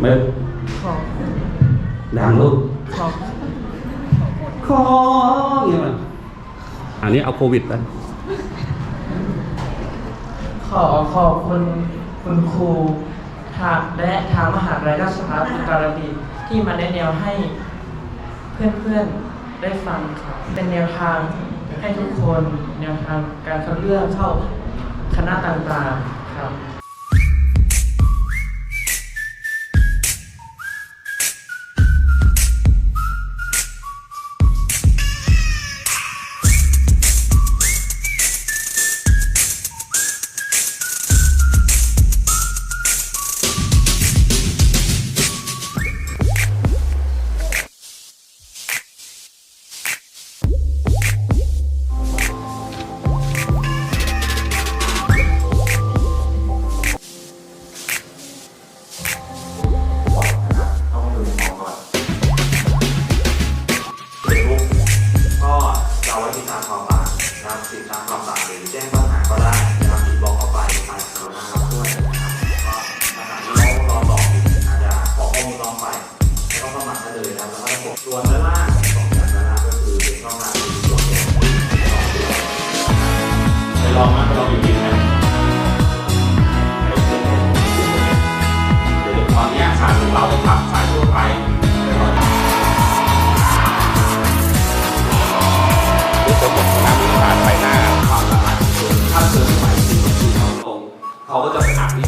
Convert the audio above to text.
ไม่ขอดังลูกขอคอเงี้ยมันอันนี้เอาโควิดไปขอขอบคุณคุณครูทางและทางมหาวิทยาลัยราชภัฏอุตรดิตถ์ที่มาแนะแนวให้เพื่อนๆ ได้ฟังครับเป็นแนวทางให้ทุกคน แนวทางการคัดเลือกเข้าคณะต่างๆครับ ลองมาไปลองอยู่ดีนะไปเดี๋ยวตอนนี้สายของเราจะขับสายทั่วไปเดี๋ยวเราจะหรือจะมดสนามวิชาไปหน้าความละลายเกินถ้าเกินไปที่ที่เขาลงเขาก็จะไปหาวิชาชีพแท